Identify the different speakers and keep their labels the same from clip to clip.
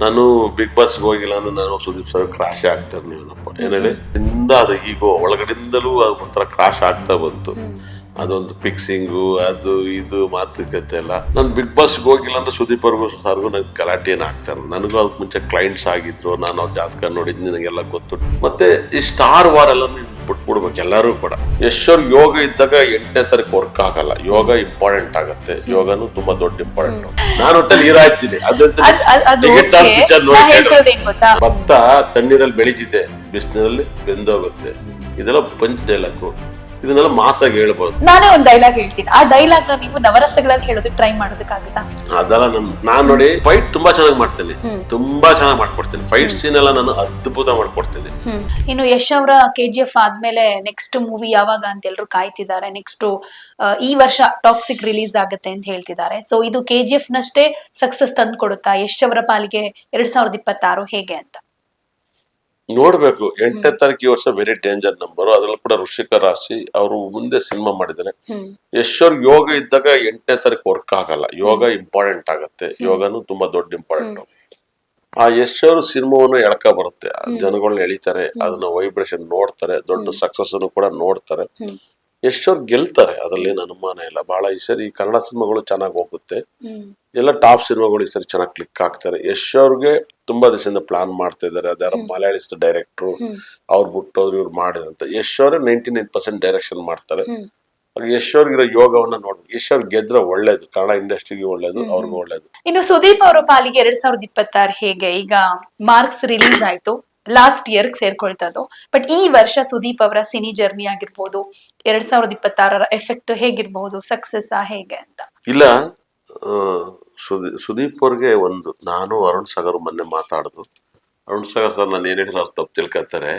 Speaker 1: ನಾನು ಬಿಗ್ ಬಾಸ್ಗೆ ಹೋಗಿಲ್ಲ ಅಂದ್ರೆ ನಾನು ಸುದೀಪ್ ಸರ್ ಕ್ರಾಶ್ ಆಗ್ತಾರೆ ನೀವೇನಪ್ಪ ಏನ್ ಹೇಳಿ ಇಂದ ಅದು ಈಗೋ ಒಳಗಡೆಯಿಂದಲೂ ಅದು ಒಂಥರ ಕ್ರಾಶ್ ಆಗ್ತಾ ಬಂತು. ಅದೊಂದು ಫಿಕ್ಸಿಂಗು ಅದು ಇದು ಮಾತುಕತೆ ಎಲ್ಲ. ನಾನು ಬಿಗ್ ಬಾಸ್ಗೆ ಹೋಗಿಲ್ಲ ಅಂದ್ರೆ ಸುದೀಪ್ ಅವ್ರಿಗೂ ಸರ್ಗೂ ನಂಗೆ ಗಲಾಟೆ ಏನು ಆಗ್ತಾರೆ ನನಗೂ ಅದಕ್ಕೆ ಮುಂಚೆ ಕ್ಲೈಂಟ್ಸ್ ಆಗಿದ್ರು. ನಾನು ಅವ್ರ ಜಾತಕ ನೋಡಿದ್ನಿ ನನಗೆಲ್ಲ ಗೊತ್ತು. ಮತ್ತೆ ಈ ಸ್ಟಾರ್ ವಾರ್ ಎಲ್ಲ ಬಿಟ್ಬಿಡ್ಬೇಕು ಎಲ್ಲರೂ ಕೂಡ. ಯಶ್ವರ್ ಯೋಗ ಇದ್ದಾಗ ಎಂಟನೇ ತಾರೀಕು ವರ್ಕ್ ಆಗಲ್ಲ. ಯೋಗ ಇಂಪಾರ್ಟೆಂಟ್ ಆಗುತ್ತೆ. ಯೋಗನು ತುಂಬಾ ದೊಡ್ಡ ಇಂಪಾರ್ಟೆಂಟ್ ನಾನು ಒಟ್ಟಲ್ಲಿ ನೀರಾಯ್ತೀನಿ. ಅದಂತ ಭತ್ತ ತಣ್ಣೀರಲ್ಲಿ ಬೆಳೀತಿದೆ. ಬಿಸಿನೀರಲ್ಲಿ ಬೆಂದೋಗುತ್ತೆ. ಇದೆಲ್ಲ ಪಂಚ ಡೈಲಾಗು ಇದನ್ನೆಲ್ಲ ಮಾಸಾಗಿ ಹೇಳ್ಬೋದು.
Speaker 2: ನಾನೇ ಒಂದು ಡೈಲಾಗ್ ಹೇಳ್ತೀನಿ. ಆ ಡೈಲಾಗ್ನ ನೀವು ನವರಸಗಳಲ್ಲಿ ಹೇಳೋದು ಟ್ರೈ ಮಾಡೋದಕ್ಕಾಗುತ್ತಾ?
Speaker 1: ಅದೆಲ್ಲ ನನ್ ನಾನ್ ನೋಡಿ ಫೈಟ್ ತುಂಬಾ ಚೆನ್ನಾಗಿ ಮಾಡ್ತೀನಿ. ತುಂಬಾ ಚೆನ್ನಾಗಿ ಮಾಡ್ಕೊಡ್ತೀನಿ. ಫೈಟ್ ಸೀನ್ ಎಲ್ಲ ನಾನು ಅದ್ಭುತ ಮಾಡ್ಕೊಡ್ತೀನಿ.
Speaker 2: ಇನ್ನು ಯಶ್ ಅವರ ಕೆ ಜಿ ಎಫ್ ಆದ್ಮೇಲೆ ನೆಕ್ಸ್ಟ್ ಮೂವಿ ಯಾವಾಗ ಅಂತ ಎಲ್ರು ಕಾಯ್ತಿದ್ದಾರೆ. ನೆಕ್ಸ್ಟ್ ಈ ವರ್ಷ ಟಾಕ್ಸಿಕ್ ರಿಲೀಸ್ ಆಗುತ್ತೆ ಅಂತ ಹೇಳ್ತಿದ್ದಾರೆ. ಸೊ ಇದು ಕೆ ಜಿ ಎಫ್ ನಷ್ಟೇ ಸಕ್ಸಸ್ ತಂದು ಕೊಡುತ್ತಾ ಯಶ್ ಅವರ ಪಾಲಿಗೆ ಎರಡ್ ಸಾವಿರದ ಇಪ್ಪತ್ತಾರು ಹೇಗೆ ಅಂತ?
Speaker 1: ನೋಡ್ಬೇಕು. ಎಂಟನೇ ತಾರೀಕು ಈ ವರ್ಷ ವೆರಿ ಡೇಂಜರ್ ನಂಬರ್ ಅದ್ರಲ್ಲಿ ಕೂಡ ವೃಷಿಕ ರಾಶಿ ಅವರು ಮುಂದೆ ಸಿನಿಮಾ ಮಾಡಿದ್ದಾರೆ. ಯಶ್ವರ್ ಯೋಗ ಇದ್ದಾಗ ಎಂಟನೇ ತಾರೀಕು ವರ್ಕ್ ಆಗಲ್ಲ. ಯೋಗ ಇಂಪಾರ್ಟೆಂಟ್ ಆಗತ್ತೆ. ಯೋಗನು ತುಂಬಾ ದೊಡ್ಡ ಇಂಪಾರ್ಟೆಂಟ್ ಆ ಯಶ್ವರ್ ಸಿನಿಮಾವನ್ನು ಎಳ್ಕ ಬರುತ್ತೆ. ಜನಗಳನ್ನ ಎಳಿತಾರೆ. ಅದನ್ನ ವೈಬ್ರೇಷನ್ ನೋಡ್ತಾರೆ. ದೊಡ್ಡ ಸಕ್ಸಸ್ ಕೂಡ ನೋಡ್ತಾರೆ. ಯಶ್ವರ್ ಗೆಲ್ತಾರೆ ಅದ್ರಲ್ಲಿ ಏನು ಅನುಮಾನ ಇಲ್ಲ. ಬಹಳ ಈ ಸರಿ ಕನ್ನಡ ಸಿನಿಮಾಗಳು ಚೆನ್ನಾಗಿ ಹೋಗುತ್ತೆ. ಎಲ್ಲ ಟಾಪ್ ಸಿನಿಮಾಗಳು ಈ ಸರಿ ಚೆನ್ನಾಗಿ ಕ್ಲಿಕ್ ಆಗ್ತಾರೆ. ಯಶ್ ಅವ್ರಿಗೆ ತುಂಬಾ ದಿವಸದಿಂದ ಪ್ಲಾನ್ ಮಾಡ್ತಾ ಇದ್ದಾರೆ. ಅದ್ಯಾರ ಮಲಯಾಳಿಸ್ ಡೈರೆಕ್ಟ್ರು ಅವ್ರು ಬಿಟ್ಟೋದ್ರು ಇವ್ರು ಮಾಡಿದಂತ. ಯಶ್ ಅವರೇ ನೈಂಟಿ ನೈನ್ ಪರ್ಸೆಂಟ್ ಡೈರೆಕ್ಷನ್ ಮಾಡ್ತಾರೆ. ಯಶ್ ಅವ್ರಿಗಿರೋ ಯೋಗವನ್ನ ನೋಡಿ. ಯಶ್ ಅವ್ರಿಗೆ ಗೆದ್ರೆ ಒಳ್ಳೇದು. ಕನ್ನಡ ಇಂಡಸ್ಟ್ರಿಗೆ ಒಳ್ಳೇದು ಅವ್ರಿಗೂ ಒಳ್ಳೇದು.
Speaker 2: ಇನ್ನು ಸುದೀಪ್ ಅವರ ಪಾಲಿಗೆ ಎರಡ್ ಸಾವಿರದ ಇಪ್ಪತ್ತಾರು ಹೇಗೆ? ಈಗ ಮಾರ್ಕ್ಸ್ ರಿಲೀಸ್ ಆಯ್ತು. ಲಾಸ್ಟ್ ಇಯರ್ ಸೇರ್ಕೊಳ್ತದ್ದು ಬಟ್ ಈ ವರ್ಷ ಸುದೀಪ್ ಅವರ ಸಿನಿ ಜರ್ನಿ ಆಗಿರ್ಬೋದು ಎರಡ್ ಸಾವಿರದ ಇಪ್ಪತ್ತಾರರ ಎಫೆಕ್ಟ್ ಹೇಗಿರ್ಬಹುದು ಸಕ್ಸಸ್ ಹೇಗೆ ಅಂತ?
Speaker 1: ಇಲ್ಲ ಸುದೀಪ್ ಅವ್ರಿಗೆ ಒಂದು ನಾನು ಅರುಣ್ ಸಾಗರ್ ಮೊನ್ನೆ ಮಾತಾಡುದು. ಅರುಣ್ ಸಾಗರ್ ಸರ್ ನಾನು ಏನ್ ಹೇಳಿದ್ರು ಅವ್ರು ತಪ್ಪು ತಿಳ್ಕೊತಾರೆ.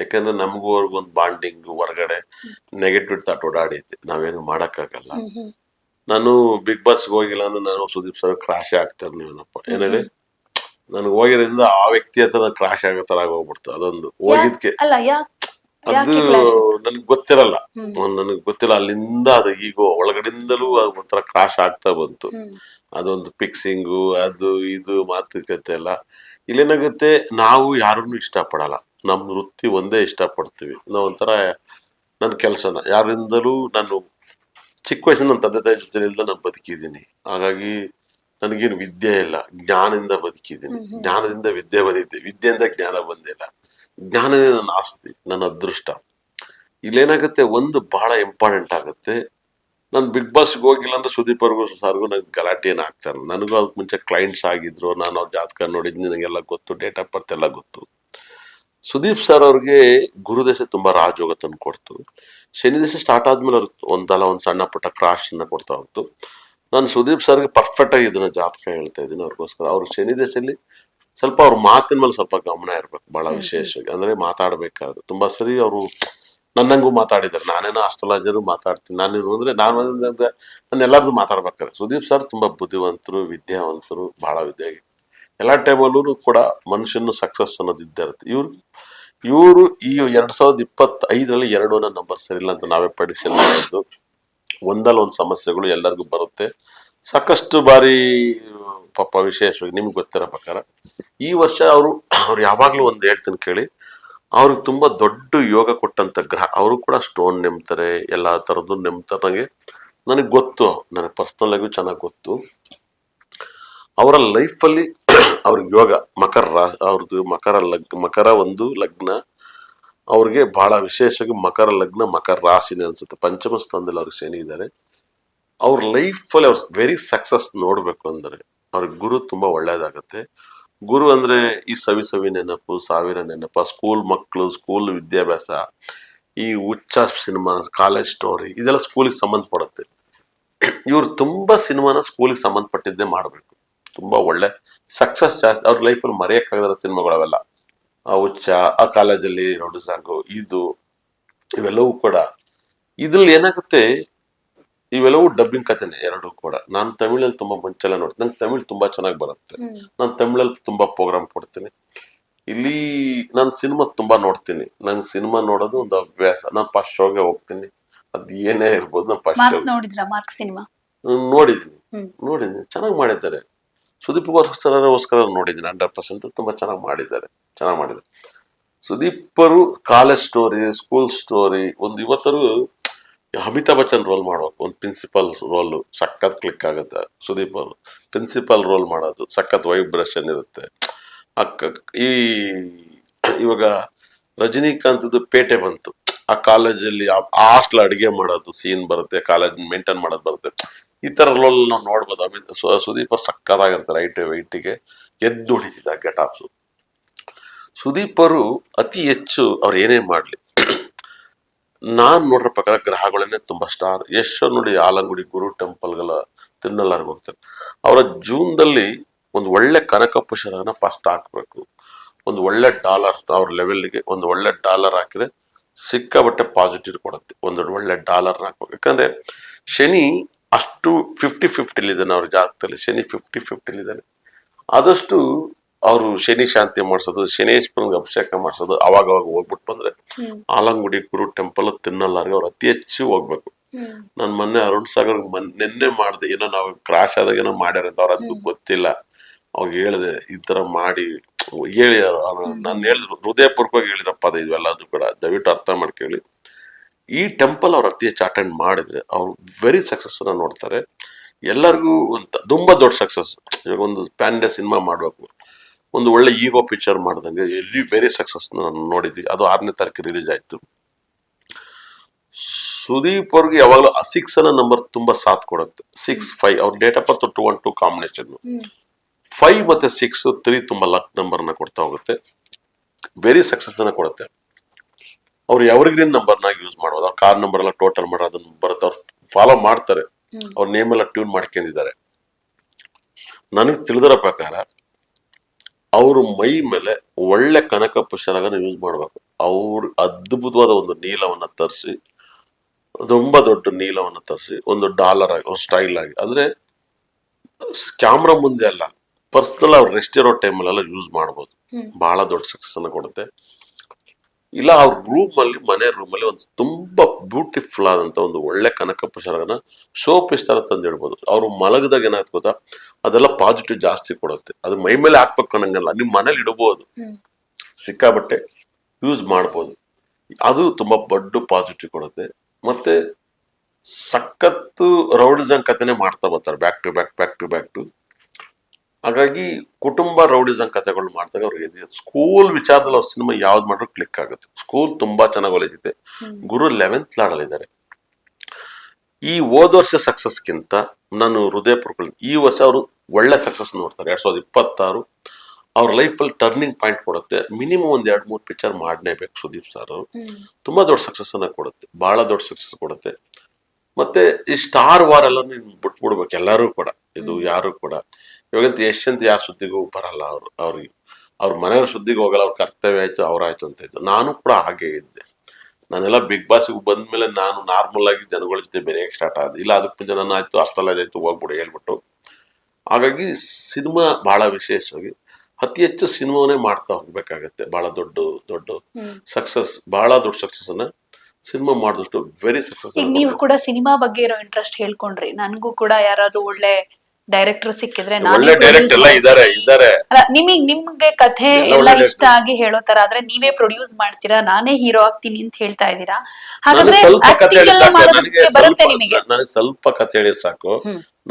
Speaker 1: ಯಾಕಂದ್ರೆ ನಮಗೂ ಅವ್ರಿಗೊಂದು ಬಾಂಡಿಂಗ್ ಹೊರಗಡೆ ನೆಗೆಟಿವ್ ಥಾಟ್ ಓಡಾಡೈತಿ. ನಾವೇನು ಮಾಡಕ್ಕಾಗಲ್ಲ. ನಾನು ಬಿಗ್ ಬಾಸ್ಗೆ ಹೋಗಿಲ್ಲ ಅಂದ್ರೆ ನಾನು ಸುದೀಪ್ ಸರ್ ಕ್ರಾಶ್ ಆಗ್ತಾರೆ ನೀವೇನಪ್ಪ. ಏನ್ ಹೇಳಿ? ನನಗೆ ಹೋಗಿರೋದ್ರಿಂದ ಆ ವ್ಯಕ್ತಿ ಹತ್ರ ಕ್ರಾಶ್ ಆಗೋ ತರ ಆಗೋಗ್ಬಿಡ್ತು. ಅದೊಂದು ಹೋಗಿದ್ಕೆ
Speaker 2: ಅಲ್ಲ ಯಾಕೆ?
Speaker 1: ಅದು ನನಗೆ ಗೊತ್ತಿರಲ್ಲ. ನನಗೆ ಗೊತ್ತಿಲ್ಲ. ಅಲ್ಲಿಂದ ಅದು ಈಗ ಒಳಗಡೆಯಿಂದಲೂ ಅದು ಒಂಥರ ಕ್ರಾಶ್ ಆಗ್ತಾ ಬಂತು. ಅದೊಂದು ಫಿಕ್ಸಿಂಗು ಅದು ಇದು ಮಾತುಕತೆ ಎಲ್ಲ. ಇಲ್ಲೇನಾಗುತ್ತೆ ನಾವು ಯಾರನ್ನು ಇಷ್ಟಪಡಲ್ಲ. ನಮ್ಮ ವೃತ್ತಿ ಒಂದೇ ಇಷ್ಟಪಡ್ತೀವಿ. ನಾವು ಒಂಥರ ನನ್ನ ಕೆಲಸನ. ಯಾರಿಂದಲೂ ನಾನು ಚಿಕ್ಕ ವಯಸ್ಸಿನ ನನ್ನ ತಂದೆ ತಾಯಿ ಜೊತೆ ನಾನು ಬದುಕಿದ್ದೀನಿ. ಹಾಗಾಗಿ ನನಗೇನು ವಿದ್ಯೆ ಇಲ್ಲ. ಜ್ಞಾನದಿಂದ ಬದುಕಿದ್ದೀನಿ. ಜ್ಞಾನದಿಂದ ವಿದ್ಯೆ ಬಂದಿದ್ದೆ ವಿದ್ಯೆಯಿಂದ ಜ್ಞಾನ ಬಂದಿಲ್ಲ ಜ್ಞಾನನೇ ನನ್ನ ಆಸ್ತಿ ನನ್ನ ಅದೃಷ್ಟ. ಇಲ್ಲೇನಾಗುತ್ತೆ? ಒಂದು ಬಹಳ ಇಂಪಾರ್ಟೆಂಟ್ ಆಗುತ್ತೆ. ನಾನು ಬಿಗ್ ಬಾಸ್ಗೆ ಹೋಗಿಲ್ಲ ಅಂದ್ರೆ ಸುದೀಪ್ ಅವ್ರಿಗೂ ಸಾರ್ಗೂ ನಂಗೆ ಗಲಾಟೆ ಏನು ಆಗ್ತಾರೆ ನನಗೂ ಅದಕ್ಕೆ ಮುಂಚೆ ಕ್ಲೈಂಟ್ಸ್ ಆಗಿದ್ರು. ನಾನು ಅವ್ರ ಜಾತಕ ನೋಡಿದ್ನಿ. ನನಗೆಲ್ಲ ಗೊತ್ತು. ಡೇಟ್ ಆಫ್ ಬರ್ತ್ ಎಲ್ಲ ಗೊತ್ತು. ಸುದೀಪ್ ಸರ್ ಅವ್ರಿಗೆ ಗುರುದೇಶ ತುಂಬಾ ರಾಜೋಗ ತಂದು ಕೊಡ್ತು ಶನಿ ದಶೆ ಸ್ಟಾರ್ಟ್ ಆದ್ಮೇಲೆ ಅವ್ರಿಗೆ ಒಂದಲ್ಲ ಒಂದು ಸಣ್ಣ ಪುಟ್ಟ ಕ್ರಾಶ್ ಅನ್ನ ಕೊಡ್ತಾ ಹೋಗ್ತು. ನಾನು ಸುದೀಪ್ ಸರ್ಗೆ ಪರ್ಫೆಕ್ಟ್ ಆಗಿ ಇದನ್ನ ಜಾತಕ ಹೇಳ್ತಾ ಇದ್ದೀನಿ ಅವ್ರಿಗೋಸ್ಕರ. ಅವ್ರ ಶನಿ ದೇಶದಲ್ಲಿ ಸ್ವಲ್ಪ ಅವ್ರ ಮಾತಿನ ಮೇಲೆ ಸ್ವಲ್ಪ ಗಮನ ಇರ್ಬೇಕು ಬಹಳ ವಿಶೇಷವಾಗಿ. ಅಂದ್ರೆ ಮಾತಾಡ್ಬೇಕಾದ್ರೆ. ತುಂಬಾ ಸರಿ ಅವರು ನನ್ನಂಗೂ ಮಾತಾಡಿದ್ದಾರೆ. ನಾನೇನೋ ಅಸ್ಟ್ರಾಲಜರು ಮಾತಾಡ್ತೀನಿ. ನಾನು ಅಂದ್ರೆ ನಾನು ನಾನು ಎಲ್ಲಾರ್ದು ಮಾತಾಡ್ಬೇಕಾದ್ರೆ. ಸುದೀಪ್ ಸರ್ ತುಂಬಾ ಬುದ್ಧಿವಂತರು ವಿದ್ಯಾವಂತರು ಬಹಳ ವಿದ್ಯೆ ಎಲ್ಲ ಟೈಮಲ್ಲೂ ಕೂಡ ಮನುಷ್ಯನ ಸಕ್ಸಸ್ ಅನ್ನೋದು ಇದ್ದೇ ಇರುತ್ತೆ. ಇವ್ರು ಇವರು ಈ ಎರಡ್ ಸಾವಿರದ ಇಪ್ಪತ್ತೈದರಲ್ಲಿ ಎರಡು ನನ್ನ ನಂಬರ್ ಇಲ್ಲ ಅಂತ ನಾವೇ ಪ್ರೆಡಿಕ್ಷನ್ ಮಾಡಿದ್ದು. ಒಂದಲ್ಲ ಒಂದು ಸಮಸ್ಯೆಗಳು ಎಲ್ಲರಿಗೂ ಬರುತ್ತೆ. ಸಾಕಷ್ಟು ಬಾರಿ, ಪಾಪ ವಿಶೇಷವಾಗಿ ನಿಮ್ಗೆ ಗೊತ್ತಿರೋ ಪ್ರಕಾರ, ಈ ವರ್ಷ ಅವರು, ಅವ್ರು ಯಾವಾಗಲೂ ಒಂದು ಹೇಳ್ತೀನಿ ಕೇಳಿ, ಅವ್ರಿಗೆ ತುಂಬ ದೊಡ್ಡ ಯೋಗ ಕೊಟ್ಟಂಥ ಗ್ರಹ, ಅವರು ಕೂಡ ಸ್ಟೋನ್ ನೆಮ್ತಾರೆ, ಎಲ್ಲ ಥರದ್ದು ನೆಮ್ತಾರೆ. ನನಗೆ ನನಗೆ ಗೊತ್ತು, ನನಗೆ ಪರ್ಸ್ನಲ್ ಆಗಿ ಚೆನ್ನಾಗಿ ಗೊತ್ತು. ಅವರ ಲೈಫಲ್ಲಿ ಅವ್ರಿಗೆ ಯೋಗ, ಮಕರ ಅವ್ರದ್ದು ಮಕರ ಲಗ್, ಮಕರ ಒಂದು ಲಗ್ನ ಅವ್ರಿಗೆ ಬಹಳ ವಿಶೇಷವಾಗಿ ಮಕರ ಲಗ್ನ, ಮಕರ ರಾಶಿನೇ ಅನ್ಸುತ್ತೆ. ಪಂಚಮ ಸ್ಥಾನದಲ್ಲಿ ಅವ್ರಿಗೆ ಶನಿ ಇದ್ದಾರೆ ಅವ್ರ ಲೈಫಲ್ಲಿ ಅವ್ರ ವೆರಿ ಸಕ್ಸಸ್ ನೋಡಬೇಕು ಅಂದರೆ ಅವ್ರಿಗೆ ಗುರು ತುಂಬಾ ಒಳ್ಳೆಯದಾಗುತ್ತೆ ಗುರು ಅಂದ್ರೆ ಈ ಸವಿ ಸವಿ ನೆನಪು, ಸಾವಿರ ನೆನಪು ಸ್ಕೂಲ್ ಮಕ್ಕಳು ಸ್ಕೂಲ್ ವಿದ್ಯಾಭ್ಯಾಸ, ಈ ಹುಚ್ಚ ಸಿನಿಮಾ ಕಾಲೇಜ್ ಸ್ಟೋರಿ ಇದೆಲ್ಲ ಸ್ಕೂಲಿಗೆ ಸಂಬಂಧಪಡುತ್ತೆ. ಇವ್ರು ತುಂಬಾ ಸಿನಿಮಾನ ಸ್ಕೂಲಿಗೆ ಸಂಬಂಧಪಟ್ಟಿದ್ದೇ ಮಾಡಬೇಕು. ತುಂಬಾ ಒಳ್ಳೆ ಸಕ್ಸಸ್ ಜಾಸ್ತಿ, ಅವ್ರ ಲೈಫಲ್ಲಿ ಮರೆಯಕ್ಕಾಗದ ಸಿನಿಮಾಗಳವೆಲ್ಲ. ಹುಚ್ಚ ಆ ಕಾಲೇಜಲ್ಲಿ ರೌಡಿ ಸಾಂಗು ಇದು ಇವೆಲ್ಲವೂ ಕೂಡ ಇದ್ರಲ್ಲಿ ಏನಾಗುತ್ತೆ? ಇವೆಲ್ಲವೂ ಡಬ್ಬಿಂಗ್ ಕಥೆನೆ ಎರಡು ಕೂಡ. ನಾನು ತಮಿಳಲ್ಲಿ ತುಂಬಾ ಮುಂಚೆಲ್ಲ ನೋಡ್ತೀನಿ ನಂಗೆ ತಮಿಳ್ ತುಂಬಾ ಚೆನ್ನಾಗಿ ಬರುತ್ತೆ. ನಾನು ತಮಿಳಲ್ಲಿ ತುಂಬಾ ಪ್ರೋಗ್ರಾಮ್ ಕೊಡ್ತೀನಿ. ಇಲ್ಲಿ ನಾನು ಸಿನಿಮಾ ತುಂಬಾ ನೋಡ್ತೀನಿ. ನಂಗೆ ಸಿನಿಮಾ ನೋಡೋದು ಒಂದು ಅಭ್ಯಾಸ. ನಾನು ಫಸ್ಟ್ ಶೋಗೆ ಹೋಗ್ತೀನಿ. ಅದ್ ಏನೇ ಇರ್ಬೋದು ನಾನು ಫಸ್ಟ್
Speaker 2: ಮಾರ್ಕ್ಸ್ ನೋಡಿದ್ರ? ಮಾರ್ಕ್ ಸಿನಿಮಾ
Speaker 1: ನೋಡಿದೀನಿ. ನೋಡಿದೀನಿ ಚೆನ್ನಾಗಿ ಮಾಡಿದ್ದಾರೆ. ಸುದೀಪ್ ಗೋಸ್ಕರ ನೋಡಿದ್ದೀನಿ ಹಂಡ್ರೆಡ್ ಪರ್ಸೆಂಟ್ ತುಂಬಾ ಚೆನ್ನಾಗಿ ಮಾಡಿದ್ದಾರೆ. ಚೆನ್ನಾಗಿ ಮಾಡಿದ್ದಾರೆ ಸುದೀಪರು ಕಾಲೇಜ್ ಸ್ಟೋರಿ ಸ್ಕೂಲ್ ಸ್ಟೋರಿ ಒಂದು ಇವತ್ತರು ಅಮಿತಾಬ್ ಬಚ್ಚನ್ ರೋಲ್ ಮಾಡಬೇಕು ಒಂದು ಪ್ರಿನ್ಸಿಪಲ್ ರೋಲ್ ಸಖತ್ ಕ್ಲಿಕ್ ಆಗುತ್ತೆ ಸುದೀಪ್ ಅವರು ಪ್ರಿನ್ಸಿಪಲ್ ರೋಲ್ ಮಾಡೋದು, ಸಖತ್ ವೈಬ್ರೇಷನ್ ಇರುತ್ತೆ. ಅಕ್ಕ, ಈ ಇವಾಗ ರಜನಿಕಾಂತ್ದು ಪೇಟೆ ಬಂತು. ಆ ಕಾಲೇಜಲ್ಲಿ ಆ ಹಾಸ್ಟ್ಲ್ ಅಡುಗೆ ಮಾಡೋದು ಸೀನ್ ಬರುತ್ತೆ, ಕಾಲೇಜ್ ಮೇಂಟೈನ್ ಮಾಡೋದು ಬರುತ್ತೆ. ಈ ಥರ ರೋಲ್ ನಾವು ನೋಡ್ಬೋದು. ಅಮಿತ್ ಸುದೀಪ್ ಸಕ್ಕತ್ತಾಗಿರ್ತಾರೆ ಐಟ್ ವೈಟಿಗೆ ಎದ್ದು ಹೊಡಿತಿದ್ದ ಗೆಟಾಪ್ಸು ಸುದೀಪ್ ಅವರು ಅತಿ ಹೆಚ್ಚು ಅವ್ರು ಏನೇ ಮಾಡ್ಲಿ. ನಾನು ನೋಡ್ರ ಪ್ರಕಾರ ಗ್ರಹಗಳನ್ನೇ ತುಂಬಾ ಸ್ಟಾರ್. ಯಶ್ ನೋಡಿ ಆಲಂಗುಡಿ ಗುರು ಟೆಂಪಲ್ಗಳ ತಿನ್ನಲ್ಲ ಹೋಗ್ತಾರೆ. ಅವರ ಜೂನ್ದಲ್ಲಿ ಒಂದು ಒಳ್ಳೆ ಕನಕ ಪುಷರನ್ನ ಫಸ್ಟ್ ಹಾಕಬೇಕು. ಒಂದು ಒಳ್ಳೆ ಡಾಲರ್ ಅವ್ರ ಲೆವೆಲ್ಗೆ ಒಂದು ಒಳ್ಳೆ ಡಾಲರ್ ಹಾಕಿದ್ರೆ ಸಿಕ್ಕಾಬಟ್ಟೆ ಪಾಸಿಟಿವ್ ಕೊಡುತ್ತೆ. ಒಂದು ಒಳ್ಳೆ ಡಾಲರ್ ಹಾಕ್ಬೇಕು. ಯಾಕಂದ್ರೆ ಶನಿ ಅಷ್ಟು ಫಿಫ್ಟಿ ಫಿಫ್ಟಿಲಿದ್ದಾನೆ ಅವ್ರ ಜಾಗದಲ್ಲಿ ಶನಿ ಫಿಫ್ಟಿ ಫಿಫ್ಟಿಲಿದ್ದಾನೆ ಆದಷ್ಟು ಅವರು ಶನಿ ಶಾಂತಿ ಮಾಡಿಸೋದು ಶನೇಶ್ವರ ಅಭಿಷೇಕ ಮಾಡಿಸೋದು ಅವಾಗ ಅವಾಗ ಹೋಗ್ಬಿಟ್ಟು ಬಂದ್ರೆ ಆಲಂಗುಡಿ ಗುರು ಟೆಂಪಲ್ ತಿನ್ನಲ್ಲಾರ್ಗೆ ಅವ್ರು ಅತಿ ಹೆಚ್ಚು ಹೋಗ್ಬೇಕು. ನಾನು ಮೊನ್ನೆ ಅರುಣ್ ಸಾಗರ್ ನಿನ್ನೆ ಮಾಡಿದೆ ಏನೋ ನಾವು ಕ್ರಾಶ್ ಆದಾಗ ಏನೋ ಮಾಡ್ಯಾರ ಅಂತ ಅವ್ರ ಅದು ಗೊತ್ತಿಲ್ಲ. ಅವಾಗ ಹೇಳಿದೆ ಈ ತರ ಮಾಡಿ ಹೇಳಿ ನಾನು ಹೇಳಿದ್ರು ಹೃದಯಪೂರ್ವಕವಾಗಿ ಹೇಳಿರಪ್ಪ ಅದು ಇವೆಲ್ಲದು ಕೂಡ ದಯವಿಟ್ಟು ಅರ್ಥ ಮಾಡ್ಕೇಳಿ ಈ ಟೆಂಪಲ್ ಅವ್ರು ಅತಿ ಹೆಚ್ಚು ಅಟೆಂಡ್ ಮಾಡಿದ್ರೆ ಅವ್ರು ವೆರಿ ಸಕ್ಸಸ್ ನೋಡ್ತಾರೆ. ಎಲ್ಲರಿಗೂ ಒಂದು ತುಂಬಾ ದೊಡ್ಡ ಸಕ್ಸಸ್ ಇವಾಗ ಒಂದು ಪ್ಯಾನ್ ಡೇ ಸಿನಿಮಾ ಮಾಡ್ಬೇಕು. ಒಂದು ಒಳ್ಳೆ ಈಗೋ ಪಿಕ್ಚರ್ ಮಾಡ್ದಂಗೆ ಎಲ್ಲಿ ಬೇರೆ ಸಕ್ಸಸ್ ನಾನು ನೋಡಿದ್ವಿ. ಅದು ಆರನೇ ತಾರೀಕು ರಿಲೀಸ್ ಆಯ್ತು. ಸುದೀಪ್ ಅವ್ರಿಗೆ ಯಾವಾಗಲೂ ಸಿಕ್ಸ್ ಅನ್ನೋ ನಂಬರ್ ತುಂಬಾ ಸಾಥ್ ಕೊಡುತ್ತೆ. ಸಿಕ್ಸ್ ಫೈವ್ ಅವ್ರ date of birth two one two combination five ಮತ್ತೆ ಸಿಕ್ಸ್ ತ್ರೀ ತುಂಬಾ ಲಕ್ ನಂಬರ್ನ ಕೊಡ್ತಾ ಹೋಗುತ್ತೆ. ವೆರಿ ಸಕ್ಸಸ್ ಅನ್ನ ಕೊಡುತ್ತೆ. ಅವ್ರು ಎವರ್ಗ್ರೀನ್ ನಂಬರ್ನ ಯೂಸ್ ಮಾಡೋದು ಅವ್ರ ಕಾರ್ ನಂಬರ್ ಎಲ್ಲ ಟೋಟಲ್ ಮಾಡಿ ಅದನ್ನ ಬರುತ್ತೆ. ಅವ್ರು ಫಾಲೋ ಮಾಡ್ತಾರೆ. ಅವ್ರ ನೇಮ್ ಎಲ್ಲ ಟ್ಯೂನ್ ಮಾಡ್ಕೊಂಡಿದ್ದಾರೆ. ನನಗೆ ತಿಳಿದಿರೋ ಪ್ರಕಾರ ಅವ್ರ ಮೈ ಮೇಲೆ ಒಳ್ಳೆ ಕನಕ ಪುಷ್ಪರಾಗನ ಯೂಸ್ ಮಾಡ್ಬೇಕು. ಅವ್ರ ಅದ್ಭುತವಾದ ಒಂದು ನೀಲವನ್ನ ತರಿಸಿ ತುಂಬಾ ದೊಡ್ಡ ನೀಲವನ್ನ ತರಿಸಿ ಒಂದು ಡಾಲರ್ ಆಗಿ ಒಂದು ಸ್ಟೈಲ್ ಆಗಿ. ಅಂದ್ರೆ ಕ್ಯಾಮ್ರಾ ಮುಂದೆ ಅಲ್ಲ ಪರ್ಸನಲ್ ಅವ್ರು ರೆಸ್ಟ್ ಇರೋ ಟೈಮಲ್ಲೆಲ್ಲ ಯೂಸ್ ಮಾಡ್ಬೋದು. ಬಹಳ ದೊಡ್ಡ ಸಕ್ಸಸ್ ಅನ್ನ ಕೊಡುತ್ತೆ. ಇಲ್ಲ ಅವ್ರ ರೂಮ್ ಅಲ್ಲಿ ಮನೆ ರೂಮಲ್ಲಿ ಒಂದು ತುಂಬಾ ಬ್ಯೂಟಿಫುಲ್ ಆದಂಥ ಒಂದು ಒಳ್ಳೆ ಕನಕ ಪುಷರಗನ ಶೋ ಪೀಸ್ ಥರ ತಂದಿಡ್ಬೋದು ಅವ್ರು ಮಲಗದಾಗ ಏನಾಯ್ತು ಗೊತ್ತಾ? ಅದೆಲ್ಲ ಪಾಸಿಟಿವ್ ಜಾಸ್ತಿ ಕೊಡುತ್ತೆ. ಅದು ಮೈ ಮೇಲೆ ಹಾಕ್ಬೇಕು ಅನ್ನಂಗಲ್ಲ. ನಿಮ್ಮ ಮನೇಲಿ ಇಡಬಹುದು. ಸಿಕ್ಕಾಬಟ್ಟೆ ಯೂಸ್ ಮಾಡ್ಬೋದು. ಅದು ತುಂಬಾ ದೊಡ್ಡ ಪಾಸಿಟಿವ್ ಕೊಡುತ್ತೆ. ಮತ್ತೆ ಸಖತ್ತು ರೌಡಿಸಂ ಕಥೆನೆ ಮಾಡ್ತಾ ಬರ್ತಾರೆ. Back to back back to back to ಹಾಗಾಗಿ ಕುಟುಂಬ ರೌಡಿಸಂ ಕಥೆಗಳು ಮಾಡಿದಾಗ ಅವ್ರಿಗೆ ಸ್ಕೂಲ್ ವಿಚಾರದಲ್ಲಿ ಅವ್ರ ಸಿನಿಮಾ ಯಾವ್ದು ಮಾಡಿದ್ರು ಕ್ಲಿಕ್ ಆಗುತ್ತೆ. ಸ್ಕೂಲ್ ತುಂಬಾ ಚೆನ್ನಾಗಿ ಒಲಿದಿದೆ
Speaker 2: ಹ್ಮ್.
Speaker 1: ಗುರು ಲೆವೆಂತ್ ಲಾಡಲಿದ್ದಾರೆ ಈ ಹೋದ ವರ್ಷ ಸಕ್ಸಸ್ಗಿಂತ ನಾನು ಹೃದಯ ಹೃದಯಪೂರ್ವಕ ಈ ವರ್ಷ ಅವರು ಒಳ್ಳೆ ಸಕ್ಸಸ್ ನೋಡ್ತಾರೆ. ಎರಡ್ ಸಾವಿರದ ಇಪ್ಪತ್ತಾರು ಅವ್ರ ಲೈಫಲ್ಲಿ ಟರ್ನಿಂಗ್ ಪಾಯಿಂಟ್ ಕೊಡುತ್ತೆ. ಮಿನಿಮಮ್ ಒಂದ್ ಎರಡ್ ಮೂರು ಪಿಕ್ಚರ್ ಮಾಡಲೇಬೇಕು ಸುದೀಪ್ ಸರ್ ಅವರು. ತುಂಬಾ ದೊಡ್ಡ ಸಕ್ಸಸ್ ಅನ್ನ ಕೊಡುತ್ತೆ. ಬಹಳ ದೊಡ್ಡ ಸಕ್ಸಸ್ ಕೊಡುತ್ತೆ. ಮತ್ತೆ ಈ ಸ್ಟಾರ್ ವಾರ್ ಎಲ್ಲ ಬಿಟ್ಬಿಡ್ಬೇಕು ಎಲ್ಲರೂ ಕೂಡ. ಇದು ಯಾರು ಕೂಡ. ಇವಾಗಂತ ಯಶಂತ ಯಾವ ಸುದ್ದಿಗೂ ಬರಲ್ಲ ಅವರು ಅವ್ರಿಗೆ. ಅವ್ರ ಮನೆಯವ್ರ ಸುದ್ದಿಗೆ ಹೋಗಲ್ಲ ಅವ್ರ ಕರ್ತವ್ಯ ಆಯ್ತು ಅವರಾಯ್ತು ಅಂತ ಇದ್ದು ನಾನು ಕೂಡ ಹಾಗೆ ಇದ್ದೆ. ನಾನೆಲ್ಲ ಬಿಗ್ ಬಾಸ್ಗೆ ಬಂದ್ಮೇಲೆ ನಾನು ನಾರ್ಮಲ್ ಆಗಿ ಜನಗಳ ಜೊತೆ ಬೆರೆಯಕ್ಕೆ ಸ್ಟಾರ್ಟ್ ಆದ. ಇಲ್ಲ ಅದಕ್ಕೆ ಮುಂಚೆ ನನ್ನ ಆಯ್ತು ಅಷ್ಟಲ್ಲ ಆಯ್ತು ಹೋಗ್ಬಿಡು ಹೇಳ್ಬಿಟ್ಟು. ಹಾಗಾಗಿ ಸಿನಿಮಾ ಬಹಳ ವಿಶೇಷವಾಗಿ ಅತಿ ಹೆಚ್ಚು ಸಿನಿಮಾನೇ ಮಾಡ್ತಾ ಹೋಗ್ಬೇಕಾಗತ್ತೆ. ಬಹಳ ದೊಡ್ಡ ದೊಡ್ಡ. ಸಕ್ಸಸ್ ಬಹಳ ದೊಡ್ಡ ಸಕ್ಸಸ್ ಅನ್ನ ಸಿನಿಮಾ ಮಾಡಿದಷ್ಟು ವೆರಿ ಸಕ್ಸಸ್
Speaker 2: ಈಗ ನೀವು ಕೂಡ ಸಿನಿಮಾ ಬಗ್ಗೆ ಇರೋ ಇಂಟ್ರೆಸ್ಟ್ ಹೇಳ್ಕೊಂಡ್ರಿ. ನನಗೂ ಕೂಡ ಯಾರಾದ್ರೂ ಒಳ್ಳೆ ಡೈರೆಕ್ಟರ್ ಸಿಕ್ಕಿದ್ರೆ ನಾನೇ
Speaker 1: ಒಳ್ಳೆ ಡೈರೆಕ್ಟ್
Speaker 2: produce
Speaker 1: ಎಲ್ಲ ಇದಾರೆ ಇದಾರೆ
Speaker 2: ಅಲ್ಲ ನಿಮಗ್ ನಿಮ್ಗೆ ಕಥೆ
Speaker 1: ಎಲ್ಲ
Speaker 2: ಇಷ್ಟ ಆಗಿ ಹೇಳೋ ತರ ಆದ್ರೆ ನೀವೇ ಪ್ರೊಡ್ಯೂಸ್ ಮಾಡ್ತೀರಾ? ನಾನೇ ಹೀರೋ ಆಗ್ತೀನಿ ಅಂತ ಹೇಳ್ತಾ ಇದ್ದೀರಾ? ಹಾಗಾದ್ರೆ ಎಲ್ಲ ಮಾಡೋದಕ್ಕೆ ಬರುತ್ತೆ ನಿಮಗೆ?
Speaker 1: ನನಗೆ ಸ್ವಲ್ಪ ಕಥೆ ಹೇಳಿ ಸಾಕು.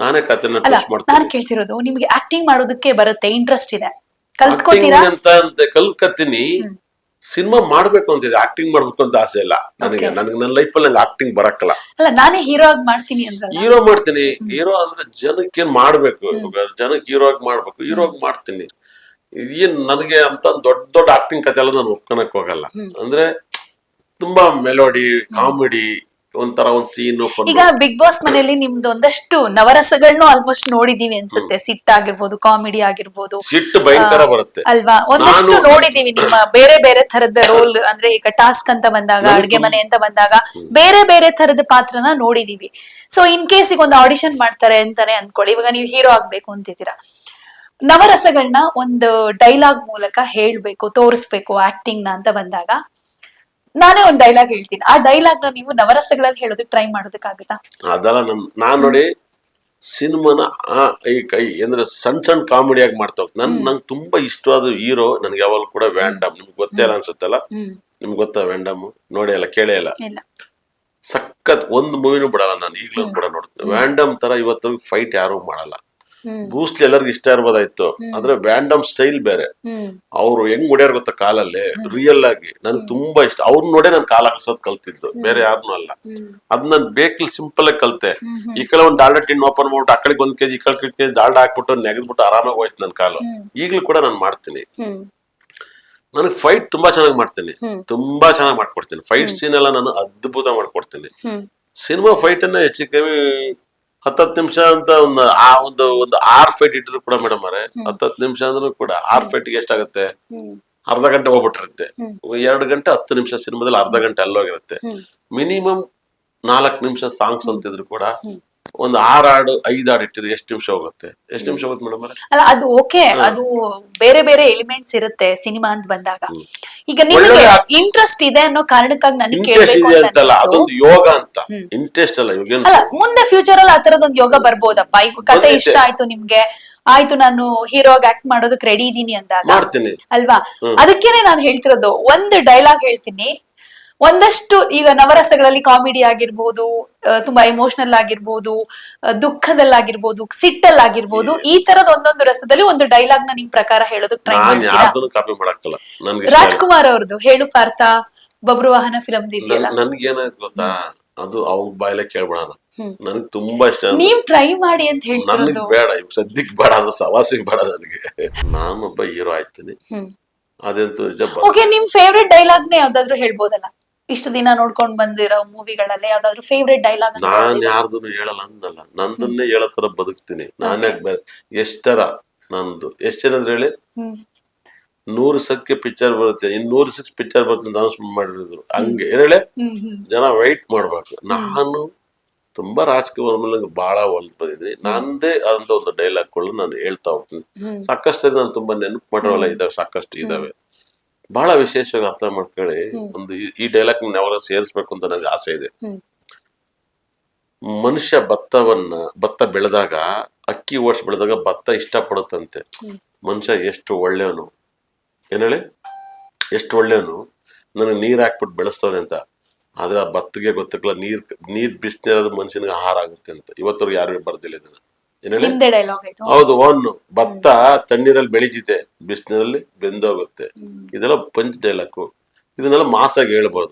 Speaker 1: ನಾನೇ ಕತೆನ
Speaker 2: ಅಲ್ಲ
Speaker 1: ಟ್ವಿಸ್ಟ್
Speaker 2: ನಾನು ಕೇಳ್ತಿರೋದು ನಿಮ್ಗೆ ಆಕ್ಟಿಂಗ್ ಮಾಡೋದಕ್ಕೆ ಬರುತ್ತೆ ಇಂಟ್ರೆಸ್ಟ್ ಇದೆ.
Speaker 1: Acting
Speaker 2: ಕಲ್ತ್ಕೋತೀರಾ
Speaker 1: ಅಂತ ಅಂತ ಕಲ್ಕತ್ತೀನಿ. ಸಿನಿಮಾ ಮಾಡ್ಬೇಕು ಅಂತಿದೆ. ಆಕ್ಟಿಂಗ್ ಮಾಡ್ಬೇಕು ಅಂತ ಆಸೆ ಇಲ್ಲ ನನಗೆ. ನನಗೆ ನನ್ನ ಲೈಫಲ್ಲಿ ನಂಗೆ ಆಕ್ಟಿಂಗ್ ಬರಕ್ಕಲ್ಲ.
Speaker 2: ಅಲ್ಲ ನಾನೇ ಹೀರೋ ಆಗಿ ಮಾಡ್ತೀನಿ
Speaker 1: ಹೀರೋ ಮಾಡ್ತೀನಿ. ಹೀರೋ ಅಂದ್ರೆ ಜನಕ್ಕೆ ಏನ್ ಮಾಡ್ಬೇಕು ಜನಕ್ಕೆ ಹೀರೋ ಆಗಿ ಮಾಡ್ಬೇಕು. ಹೀರೋ ಆಗಿ ಮಾಡ್ತೀನಿ. ಏನ್ ನನಗೆ ಅಂತ ದೊಡ್ಡ ದೊಡ್ಡ ಆಕ್ಟಿಂಗ್ ಕತೆ ಎಲ್ಲ ನಾನು ಒಪ್ಕೊಳಕ್ ಹೋಗಲ್ಲ. ಅಂದ್ರೆ ತುಂಬಾ ಮೆಲೋಡಿ ಕಾಮಿಡಿ ಒಂಥರ ಒಂದ್ ಸೀನ್
Speaker 2: ಈಗ ಬಿಗ್ ಬಾಸ್ ಮನೆಯಲ್ಲಿ ನಿಮ್ದು ಒಂದಷ್ಟು ನವರಸಗಳನ್ನೂ ಆಲ್ಮೋಸ್ಟ್ ನೋಡಿದೀವಿ ಅನ್ಸುತ್ತೆ. ಸಿಟ್ ಆಗಿರ್ಬೋದು ಕಾಮಿಡಿ ಆಗಿರ್ಬೋದು.
Speaker 1: ಸಿಟ್ಟು ಭಯಂಕರ ಬರುತ್ತೆ.
Speaker 2: ಅಲ್ವಾ? ಒಂದಷ್ಟು ನೋಡಿದೀವಿ ನಿಮ್ಮ ಬೇರೆ ಬೇರೆ ತರದ ರೋಲ್ ಅಂದ್ರೆ ಈಗ ಟಾಸ್ಕ್ ಅಂತ ಬಂದಾಗ ಅಡುಗೆ ಮನೆ ಅಂತ ಬಂದಾಗ ಬೇರೆ ಬೇರೆ ತರದ ಪಾತ್ರನ ನೋಡಿದೀವಿ. ಸೊ ಇನ್ ಕೇಸ್ ಈಗ ಒಂದು ಆಡಿಷನ್ ಮಾಡ್ತಾರೆ ಅಂತಾನೆ ಅನ್ಕೊಳ್ಳಿ. ಇವಾಗ ನೀವು ಹೀರೋ ಆಗ್ಬೇಕು ಅಂತಿದ್ದೀರಾ. ನವರಸಗಳನ್ನ ಒಂದು ಡೈಲಾಗ್ ಮೂಲಕ ಹೇಳ್ಬೇಕು ತೋರಿಸ್ಬೇಕು ಆಕ್ಟಿಂಗ್ನ ಅಂತ ಬಂದಾಗ. ನಾನೇ ಒಂದ್ ಡೈಲಾಗ್ ಹೇಳ್ತೀನಿ. ಆ ಡೈಲಾಗ್ನ ನೀವು ನವರಸಗಳಲ್ಲಿ ಹೇಳೋದಕ್ಕೆ ಟ್ರೈ ಮಾಡೋದಕ್ಕಾಗುತ್ತಾ?
Speaker 1: ಅದೆಲ್ಲ ನನ್ ನಾನ್ ನೋಡಿ ಸಿನಿಮಾನ ಆ ಈ ಕೈ ಅಂದ್ರೆ ಸಣ್ಣ ಸಣ್ಣ ಕಾಮಿಡಿಯಾಗಿ ಮಾಡ್ತಾ ಮಾಡ್ತಾವ್. ನನ್ ನಂಗೆ ತುಂಬಾ ಇಷ್ಟವಾದ ಹೀರೋ ನನ್ಗೆ ಯಾವಾಗಲೂ ಕೂಡ ವ್ಯಾಂಡಮ್ ನಿಮ್ಗೆ ಗೊತ್ತೇ ಇಲ್ಲ ಅನ್ಸುತ್ತಲ್ಲ? ನಿಮ್ಗೆ ಗೊತ್ತಾ ವ್ಯಾಂಡಮ್ ನೋಡೇ ಇಲ್ಲ ಕೇಳೇ ಇಲ್ಲ
Speaker 2: ಇಲ್ಲ.
Speaker 1: ಸಖತ್ ಒಂದ್ ಮೂವಿನೂ ಬಿಡಲ್ಲ ನಾನು ಈಗಲೂ ಕೂಡ ನೋಡ್ತೀನಿ. ವ್ಯಾಂಡಮ್ ತರ ಇವತ್ತು ಫೈಟ್ ಯಾರು ಮಾಡಲ್ಲ. ಬೂಸ್ಲಿ ಎಲ್ಲರಿಗೂ ಇಷ್ಟ ಇರ್ಬೋದಾಯ್ತು. ಅಂದ್ರೆ ವ್ಯಾಂಡಮ್ ಸ್ಟೈಲ್ ಬೇರೆ. ಅವ್ರು ಹೆಂಗ್ ಹೊಡ್ಯಾರ ಗೊತ್ತಾ ಕಾಲಲ್ಲಿ? ರಿಯಲ್ ಆಗಿ. ನನ್ಗೆ ತುಂಬಾ ಇಷ್ಟ. ಅವ್ರನ್ನ ನೋಡೇ ನಾನು ಕಾಲ ಹಾಕ್ಸೋದ್ ಕಲ್ತಿದ್ದು. ಬೇರೆ ಯಾರನ್ನೂ ಅಲ್ಲ. ಅದ್ ನಾನ್ ಬೇಕಲ್ಲಿ ಸಿಂಪಲ್ ಆಗಿ ಕಲ್ತೆ. ಈ ಕಡೆ ಒಂದ್ ಡಾಲ್ಡಾ ಟಿನ್ ಓಪನ್ ಮಾಡ್ಬಿಟ್ಟು ಆ ಕಡೆಗೆ ಒಂದ್ ಕೆಜಿ ಈ ಕಡೆ ಕೆಜಿ ಡಾಲ್ಡಾ ಹಾಕ್ಬಿಟ್ಟು ನೆಗೆದ್ಬಿಟ್ಟು ಆರಾಮಾಗಿ ಹೋಯ್ತು ನನ್ ಕಾಲು. ಈಗ್ಲೂ ಕೂಡ ನಾನು ಮಾಡ್ತೀನಿ. ನನಗೆ ಫೈಟ್ ತುಂಬಾ ಚೆನ್ನಾಗಿ ಮಾಡ್ತೀನಿ. ತುಂಬಾ ಚೆನ್ನಾಗಿ ಮಾಡ್ಕೊಡ್ತೀನಿ. ಫೈಟ್ ಸೀನ್ ಎಲ್ಲ ನಾನು ಅದ್ಭುತ ಮಾಡ್ಕೊಡ್ತೀನಿ. ಸಿನಿಮಾ ಫೈಟ್ ಅನ್ನ ಹೆಚ್ಚು ಕಮ್ಮಿ ಹತ್ತತ್ತು ನಿಮಿಷ ಅಂತ ಒಂದು ಆ ಒಂದು ಒಂದು ಆರ್ ಫೈಟ್ ಇಟ್ಟರು ಕೂಡ ಮೇಡಮ್ ಅವರೇ ಹತ್ತತ್ತು ನಿಮಿಷ ಅಂದ್ರೂ ಕೂಡ ಆರ್ ಫೈಟ್ಗೆ ಎಷ್ಟಾಗುತ್ತೆ? ಅರ್ಧ ಗಂಟೆ ಹೋಗ್ಬಿಟ್ಟಿರುತ್ತೆ. ಎರಡು ಗಂಟೆ ಹತ್ತು ನಿಮಿಷ ಸಿನಿಮಾದಲ್ಲಿ ಅರ್ಧ ಗಂಟೆ ಅಲ್ಲೋಗಿರುತ್ತೆ. ಮಿನಿಮಮ್ ನಾಲ್ಕು ನಿಮಿಷ ಸಾಂಗ್ಸ್ ಅಂತಿದ್ರು ಕೂಡ. ಒಂದು ಆರು ಆಡು ಇಟ್ಟಿದ್ರೆ ಎಷ್ಟು ನಿಮಿಷ ಹೋಗುತ್ತೆ? ಎಷ್ಟು ನಿಮಿಷ ಹೋಗುತ್ತೆ ಮೇಡಮ್
Speaker 2: ಅಲ್ಲ? ಅದು ಓಕೆ ಅದು ಬೇರೆ ಬೇರೆ ಎಲಿಮೆಂಟ್ಸ್ ಇರುತ್ತೆ ಸಿನಿಮಾ ಅಂತ ಬಂದಾಗ. ಈಗ ನಿಮಗೆ ಇಂಟ್ರೆಸ್ಟ್ ಇದೆ ಅನ್ನೋ ಕಾರಣಕ್ಕಾಗಿ ನನಗೆ ಕೇಳಬೇಕು
Speaker 1: ಕೇಳ್ಬೇಕು
Speaker 2: ಅಂತ
Speaker 1: ಅಂತಲ್ಲ ಅದೊಂದು ಯೋಗ ಅಂತ. ಇಂಟ್ರೆಸ್ಟ್ ಅಲ್ಲ ಯೋಗ
Speaker 2: ಅಲ್ಲ ಮುಂದೆ ಫ್ಯೂಚರ್ ಅಲ್ಲಿ ಆತರದೊಂದು ಯೋಗ ಬರ್ಬೋದಪ್ಪ. ಈಗ ಕತೆ
Speaker 1: ಬಂದೈತೆ.
Speaker 2: ಇಷ್ಟ ಆಯ್ತು ನಿಮ್ಗೆ. ಆಯ್ತು ನಾನು ಹೀರೋ ಆಗಿ ಆಕ್ಟ್ ಮಾಡೋದಕ್ಕೆ ರೆಡಿ ಇದೀನಿ ಅಂದಾಗ. ಅಲ್ವಾ? ಅದಕ್ಕೇನೆ ನಾನು ಹೇಳ್ತಿರೋದು ಒಂದು ಡೈಲಾಗ್ ಹೇಳ್ತೀನಿ. ಒಂದಷ್ಟು ಈಗ ನವರಸಗಳಲ್ಲಿ ಕಾಮಿಡಿ ಆಗಿರ್ಬೋದು ತುಂಬಾ ಎಮೋಷನಲ್ ಆಗಿರ್ಬೋದು ದುಃಖದಲ್ಲಾಗಿರ್ಬೋದು ಸಿಟ್ಟಲ್ ಸಿಟ್ಟಲ್ಲಾಗಿರ್ಬೋದು ಈ ತರದ ಒಂದೊಂದು ರಸದಲ್ಲಿ ಒಂದು ಡೈಲಾಗ್ನ ನಿಮ್ ಪ್ರಕಾರ ಹೇಳೋದಕ್ಕೆ ಟ್ರೈ ಮಾಡ್ತೀರಾ? ರಾಜ್ಕುಮಾರ್ ಅವ್ರದ್ದು ಹೇಳು ಪಾರ್ಥ ಬಬ್ರು ವಾಹನ ಫಿಲಮ್ ಇದೆಯಲ್ಲ?
Speaker 1: ನನ್ಗೇನಾಯ್ತು ಗೊತ್ತಾ? ಅದು ಅವ್ರ ಬಾಯಲ್ಲೇ ಕೇಳ್ಬಿಡೋಣ. ನನಗೆ ತುಂಬಾ ಇಷ್ಟ.
Speaker 2: ನೀವ್ ಟ್ರೈ ಮಾಡಿ ಅಂತ
Speaker 1: ಹೇಳಿ
Speaker 2: ನನ್ಗೆ
Speaker 1: ಬೇಡ ಇವ್ ಸದ್ಯಕ್ ಬೇಡ ಅದು ಸವಾಸಿಗೆ ಬೇಡ ನನಗೆ. ನಾನೊಬ್ಬ ಹೀರೋ ಆಯ್ತೀನಿ. ಅದಂತೂ ನಿಜ
Speaker 2: ಓಕೆ ನಿಮ್ ಫೇವ್ರೆಟ್ ಡೈಲಾಗ್ ನೇ ಯಾವ್ದಾದ್ರು ಹೇಳ್ಬೋದಲ್ಲ? ಇಷ್ಟು ದಿನ ನೋಡ್ಕೊಂಡ್ ಬಂದಿರೋ ಮೂವಿಗಳಲ್ಲಿ ಯಾವ್ದಾದ್ರು ಫೇವ್ರೆಟ್ ಡೈಲಾಗ್
Speaker 1: ನಾನ್ ಯಾರ್ದನ್ನು ಹೇಳಲ್ಲ ಅಂದಲ್ಲ. ನಂದನ್ನೇ ಹೇಳೋ ತರ ಬದುಕ್ತೀನಿ. ನಾನೇ ಬೇರೆ ಎಷ್ಟರ ನಂದು. ಎಷ್ಟ್ ಜನ ಅಂದ್ರೆ ಹೇಳಿ? ನೂರು ಸಕ್ಕೆ ಪಿಕ್ಚರ್ ಬರುತ್ತೆ. ಇನ್ ನೂರು ಸಿಕ್ಸ್ ಪಿಕ್ಚರ್ ಬರುತ್ತೆ ಅಂತ ಅನೌನ್ಸ್ ಮಾಡಿದ್ರು. ಹಂಗೆ. ಏನ್ ಹೇಳಿ? ಜನ ವೈಟ್ ಮಾಡ್ಬೇಕು. ನಾನು ತುಂಬಾ ರಾಜಕೀಯ ನಂಗೆ ಬಹಳ ಒಲ್ದ್ ಬಂದಿದ್ದೀನಿ. ನಂದೇ ಆದಂತ ಒಂದು ಡೈಲಾಗ್ಗಳು ನಾನು ಹೇಳ್ತಾ ಹೋಗ್ತೀನಿ. ಸಾಕಷ್ಟು ನಾನು ತುಂಬಾ ನೆನಪು ಮಾಡಿರೋಲ್ಲ ಇದಾವೆ ಸಾಕಷ್ಟು ಇದಾವೆ. ಬಹಳ ವಿಶೇಷವಾಗಿ ಅರ್ಥ ಮಾಡ್ಕೊಳ್ಳಿ. ಒಂದು ಈ- ಡೈಲಾಗ್ ಯಾವಾಗ ಸೇರಿಸ್ಬೇಕು ಅಂತ ನನಗೆ ಆಸೆ ಇದೆ. ಮನುಷ್ಯ ಭತ್ತವನ್ನ ಭತ್ತ ಬೆಳೆದಾಗ ಅಕ್ಕಿ ವರ್ಷ ಬೆಳೆದಾಗ ಭತ್ತ ಇಷ್ಟಪಡುತ್ತಂತೆ. ಮನುಷ್ಯ ಎಷ್ಟು ಒಳ್ಳೆಯವನು? ಏನ್ ಹೇಳಿ? ಎಷ್ಟು ಒಳ್ಳೆಯವನು? ನನಗೆ ನೀರ್ ಹಾಕ್ಬಿಟ್ಟು ಬೆಳೆಸ್ತವನೆ ಅಂತ. ಆದ್ರೆ ಆ ಭತ್ತಗೆ ಗೊತ್ತಿಲ್ಲ ನೀರ್ ನೀರ್ ಬಿಸಿನೀರದು ಮನುಷ್ಯನಿಗೆ ಆಹಾರ ಆಗುತ್ತೆ ಅಂತ. ಇವತ್ತವ್ರಿಗೆ ಯಾರು ಬರ್ದಿಲ್ಲ ಇದನ್ನ. ಹೌದು ಒಂದು ಭತ್ತ ತಣ್ಣೀರಲ್ಲಿ ಬೆಳೀತಿದೆ. ಬಿಸಿನೀರಲ್ಲಿ ಬೆಂದೋಗುತ್ತೆ. ಇದೆಲ್ಲ ಪಂಚ್ ಡೈಲಾಕು ಇದನ್ನೆಲ್ಲ ಮಾಸಾಗಿ ಹೇಳ್ಬೋದು.